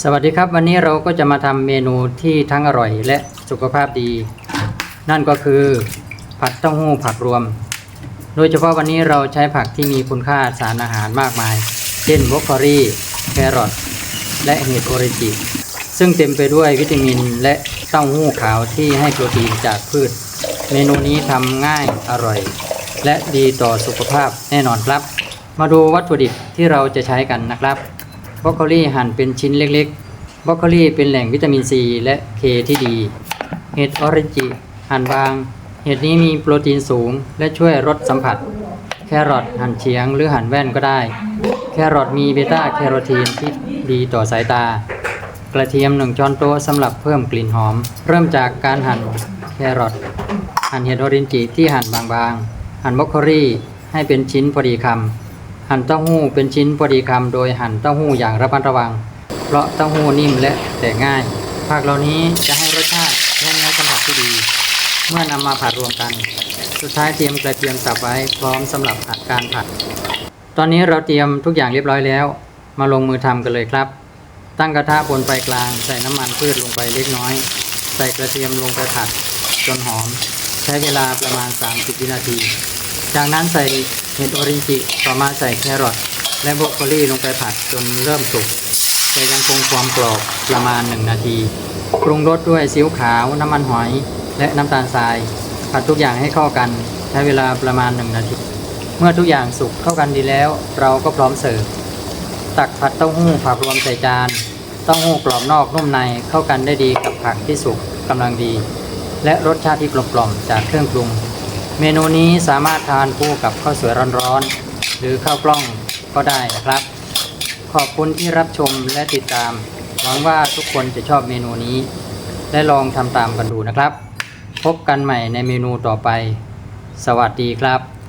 สวัสดีครับ วันนี้เราก็จะมาทำเมนูที่ทั้งอร่อยและสุขภาพดี นั่นก็คือผัดเต้าหู้ผักรวม โดยเฉพาะวันนี้เราใช้ผักที่มีคุณค่าสารอาหารมากมาย เช่นบรอกโคลีแครอทและเห็ดโอริจิซึ่งเต็มไปด้วยวิตามินและเต้าหู้ขาวที่ให้โปรตีนจากพืช เมนูนี้ทำง่ายอร่อย และดีต่อสุขภาพแน่นอนครับ มาดูวัตถุดิบที่เราจะใช้กันนะครับ บรอกโคลีหั่นเป็นชิ้นเล็กๆบรอกโคลีเป็นแหล่งวิตามินซีและเคที่ดี เห็ดออรนจิหั่นบาง เห็ดนี้มีโปรตีนสูง และช่วยลดสัมผัส แครอทหั่นเฉียงหรือหั่นแว่นก็ได้ แครอทมีเบต้าแคโรทีนที่ดีต่อสายตา กระเทียมหนึ่งช้อนโต๊ะสำหรับเพิ่มกลิ่นหอม เริ่มจากการหั่นแครอทหั่นเห็ดออริจิที่หั่นบางๆ หั่นบรอกโคลีให้เป็นชิ้นพอดีคำ หั่นเต้าหู้เป็นชิ้นพอดีคำโดยหั่นเต้าหู้อย่างระมัดระวัง เพราะเต้าหู้นิ่มและแตกง่าย ผักเหล่านี้จะให้รสชาติและเนื้อสัมผัสที่ดี เมื่อนำมาผัดรวมกัน สุดท้ายเตรียมกระเทียมสับไว้พร้อมสำหรับผัดการผัด ตอนนี้เราเตรียมทุกอย่างเรียบร้อยแล้ว มาลงมือทำกันเลยครับ ตั้งกระทะบนไฟกลาง ใส่น้ำมันพืชลงไปเล็กน้อย ใส่กระเทียมลงไปผัดจนหอม ใช้เวลาประมาณ 30 วินาที จากนั้นใส่ เห็ดออริจิต่อมาใส่แครอทและบรอกโคลีลงไปผัดจนเริ่มสุก แต่ยังคงความกรอบประมาณ 1 นาที ปรุงรสด้วยซีอิ๊วขาว น้ำมันหอย และน้ำตาลทราย ผัดทุกอย่างให้เข้ากันใช้เวลาประมาณ 1 นาที เมื่อทุกอย่างสุกเข้ากันดีแล้ว เราก็พร้อมเสิร์ฟ ตักผัดเต้าหู้ผักรวมใส่จานเต้าหู้กรอบนอกนุ่มในเข้ากันได้ดีกับผักที่สุกกำลังดี และรสชาติที่กลมกล่อมจากเครื่องปรุง เมนูนี้สามารถทานคู่กับข้าวสวยร้อนๆ หรือข้าวกล้องก็ได้นะครับ ขอบคุณที่รับชมและติดตาม หวังว่าทุกคนจะชอบเมนูนี้ และลองทำตามกันดูนะครับ พบกันใหม่ในเมนูต่อไป สวัสดีครับ